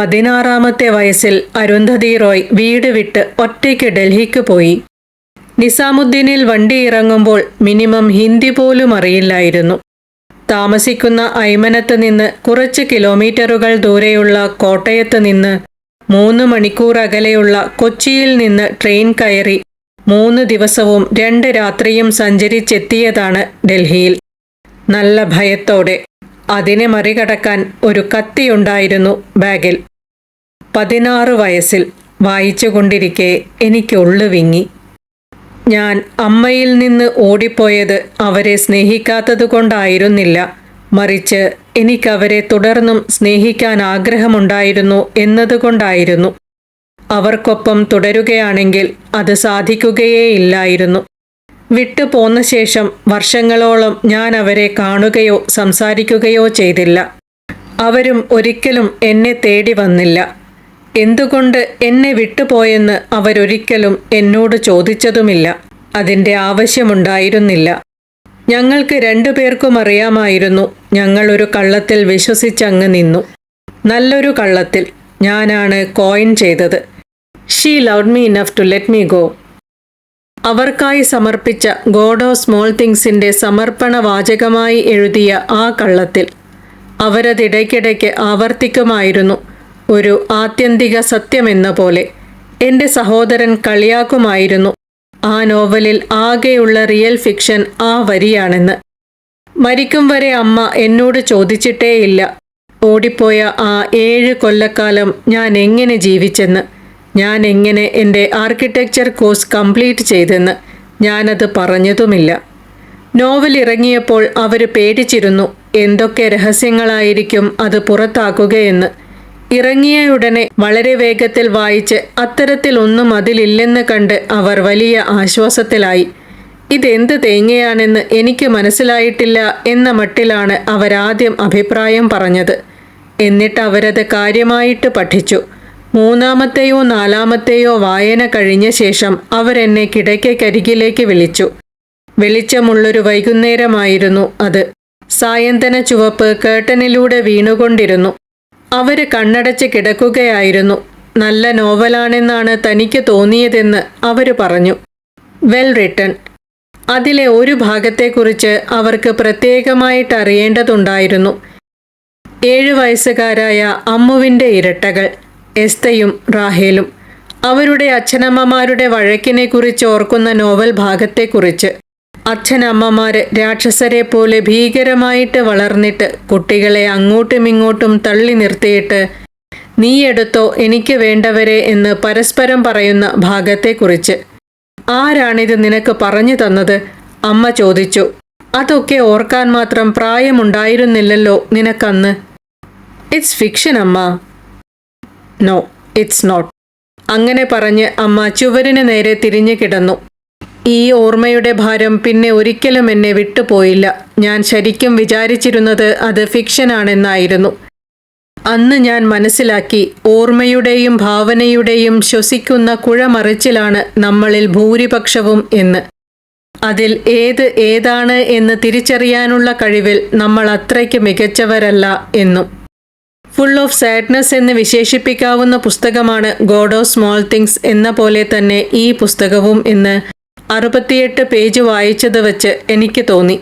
പതിനാറാമത്തെ വയസ്സിൽ അരുന്ധതി റോയ് വീട് വിട്ട് ഒറ്റയ്ക്ക് ഡൽഹിക്ക് പോയി. നിസാമുദ്ദീനിൽ വണ്ടി ഇറങ്ങുമ്പോൾ മിനിമം ഹിന്ദി പോലും അറിയില്ലായിരുന്നു. താമസിക്കുന്ന ഐമനത്ത് നിന്ന് കുറച്ച് കിലോമീറ്ററുകൾ ദൂരെയുള്ള കോട്ടയത്ത് നിന്ന് മൂന്ന് മണിക്കൂർ അകലെയുള്ള കൊച്ചിയിൽ നിന്ന് ട്രെയിൻ കയറി മൂന്ന് ദിവസവും രണ്ട് രാത്രിയും സഞ്ചരിച്ചെത്തിയതാണ് ഡൽഹിയിൽ. നല്ല ഭയത്തോടെ അതിനെ മറികടക്കാൻ ഒരു കത്തിയുണ്ടായിരുന്നു ബാഗിൽ. പതിനാറ് വയസ്സിൽ വായിച്ചു കൊണ്ടിരിക്കെ എനിക്കുള്ളു വിങ്ങി ഞാൻ അമ്മയിൽ നിന്ന് ഓടിപ്പോയത് അവരെ സ്നേഹിക്കാത്തത് കൊണ്ടായിരുന്നില്ല. മറിച്ച് എനിക്കവരെ തുടർന്നും സ്നേഹിക്കാൻ ആഗ്രഹമുണ്ടായിരുന്നു എന്നതുകൊണ്ടായിരുന്നു. അവർക്കൊപ്പം തുടരുകയാണെങ്കിൽ അത് സാധിക്കുകയേയില്ലായിരുന്നു വിട്ടു പോന്ന ശേഷം വർഷങ്ങളോളം ഞാൻ അവരെ കാണുകയോ സംസാരിക്കുകയോ ചെയ്തില്ല. അവരും ഒരിക്കലും എന്നെ തേടി വന്നില്ല. എന്തുകൊണ്ട് എന്നെ വിട്ടുപോയെന്ന് അവരൊരിക്കലും എന്നോട് ചോദിച്ചതുമില്ല. അതിന്റെ ആവശ്യമുണ്ടായിരുന്നില്ല. ഞങ്ങൾക്ക് രണ്ടുപേർക്കും അറിയാമായിരുന്നു ഞങ്ങൾ ഒരു കള്ളത്തിൽ വിശ്വസിച്ചങ്ങ് നിന്നു. നല്ലൊരു കള്ളത്തിൽ ഞാനാണ് കോയിൻ ചെയ്തത്. She love me enough to let me go അവർക്കായി സമർപ്പിച്ച ഗോഡ് ഓഫ് സ്മോൾ തിങ്സിന്റെ സമർപ്പണ വാചകമായി എഴുതിയ ആ കള്ളത്തിൽ അവരതിടയ്ക്കിടയ്ക്ക് ആവർത്തിക്കുമായിരുന്നു. ഒരു ആത്യന്തിക സത്യമെന്ന പോലെ എന്റെ സഹോദരൻ കളിയാക്കുമായിരുന്നു. ആ നോവലിൽ ആകെയുള്ള റിയൽ ഫിക്ഷൻ ആ വരിയാണെന്ന്. മരിക്കും വരെ അമ്മ എന്നോട് ചോദിച്ചിട്ടേയില്ല. ഓടിപ്പോയ ആ ഏഴ് കൊല്ലക്കാലം ഞാൻ എങ്ങനെ ജീവിച്ചെന്ന്. ഞാൻ എങ്ങനെ എന്റെ ആർക്കിടെക്ചർ കോഴ്സ് കംപ്ലീറ്റ് ചെയ്തെന്ന് ഞാനത് പറഞ്ഞതുമില്ല. നോവൽ ഇറങ്ങിയപ്പോൾ അവർ പേടിച്ചിരുന്നു എന്തൊക്കെ രഹസ്യങ്ങളായിരിക്കും അത് പുറത്താക്കുകയെന്ന്. ഇറങ്ങിയയുടനെ വളരെ വേഗത്തിൽ വായിച്ച് അത്തരത്തിൽ ഒന്നും അതിലില്ലെന്ന് കണ്ട് അവർ വലിയ ആശ്വാസത്തിലായി. ഇതെന്ത് തേങ്ങയാണെന്ന് എനിക്ക് മനസ്സിലായിട്ടില്ല എന്ന മട്ടിലാണ് അവരാദ്യം അഭിപ്രായം പറഞ്ഞത്. എന്നിട്ട് അവരത് കാര്യമായിട്ട് പഠിച്ചു. മൂന്നാമത്തെയോ നാലാമത്തെയോ വായന കഴിഞ്ഞ ശേഷം അവരെന്നെ കിടക്കക്കരികിലേക്ക് വിളിച്ചു. വെളിച്ചമുള്ളൊരു വൈകുന്നേരമായിരുന്നു അത്. സായന്തന ചുവപ്പ് കേട്ടനിലൂടെ വീണുകൊണ്ടിരുന്നു. അവർ കണ്ണടച്ച് കിടക്കുകയായിരുന്നു. നല്ല നോവലാണെന്നാണ് തനിക്ക് തോന്നിയതെന്ന് അവർ പറഞ്ഞു. Well written. അതിലെ ഒരു ഭാഗത്തെക്കുറിച്ച് അവർക്ക് പ്രത്യേകമായിട്ട് അറിയേണ്ടതുണ്ടായിരുന്നു ഏഴു വയസ്സുകാരായ അമ്മുവിന്റെ ഇരട്ടകൾ എസ്തയും റാഹേലും അവരുടെ അച്ഛനമ്മമാരുടെ വഴക്കിനെക്കുറിച്ച് ഓർക്കുന്ന നോവൽ ഭാഗത്തെക്കുറിച്ച്. അച്ഛനമ്മമാര് രാക്ഷസരെ പോലെ ഭീകരമായിട്ട് വളർന്നിട്ട് കുട്ടികളെ അങ്ങോട്ടും ഇങ്ങോട്ടും തള്ളി നിർത്തിയിട്ട് നീ എടുത്തോ എനിക്ക് വേണ്ടവരെ എന്ന് പരസ്പരം പറയുന്ന ഭാഗത്തെക്കുറിച്ച്. ആരാണിത് നിനക്ക് പറഞ്ഞു തന്നത്? അമ്മ ചോദിച്ചു. അതൊക്കെ ഓർക്കാൻ മാത്രം പ്രായമുണ്ടായിരുന്നില്ലല്ലോ നിനക്കന്ന്. ഇറ്റ്സ് ഫിക്ഷൻ അമ്മ. നോ ഇറ്റ്സ് നോട്ട് അങ്ങനെ പറഞ്ഞ് അമ്മ ചുവരിന് നേരെ തിരിഞ്ഞു കിടന്നു. ഈ ഓർമ്മയുടെ ഭാരം പിന്നെ ഒരിക്കലും എന്നെ വിട്ടുപോയില്ല. ഞാൻ ശരിക്കും വിചാരിച്ചിരുന്നത് അത് ഫിക്ഷനാണെന്നായിരുന്നു. അന്ന് ഞാൻ മനസ്സിലാക്കി ഓർമ്മയുടെയും ഭാവനയുടെയും ശ്വസിക്കുന്ന കുഴമറിച്ചിലാണ് നമ്മളിൽ ഭൂരിപക്ഷവും എന്ന്. അതിൽ ഏത് ഏതാണ് എന്ന് തിരിച്ചറിയാനുള്ള കഴിവിൽ നമ്മൾ അത്രയ്ക്ക് മികച്ചവരല്ല എന്നും. ഫുൾ ഓഫ് സാഡ്നസ് എന്ന് വിശേഷിപ്പിക്കാവുന്ന പുസ്തകമാണ് ഗോഡ് ഓഫ് സ്മോൾ തിങ്സ് എന്ന പോലെ തന്നെ ഈ പുസ്തകവും എന്ന് അറുപത്തിയെട്ട് പേജ് വായിച്ചത് വെച്ച് എനിക്ക് തോന്നി.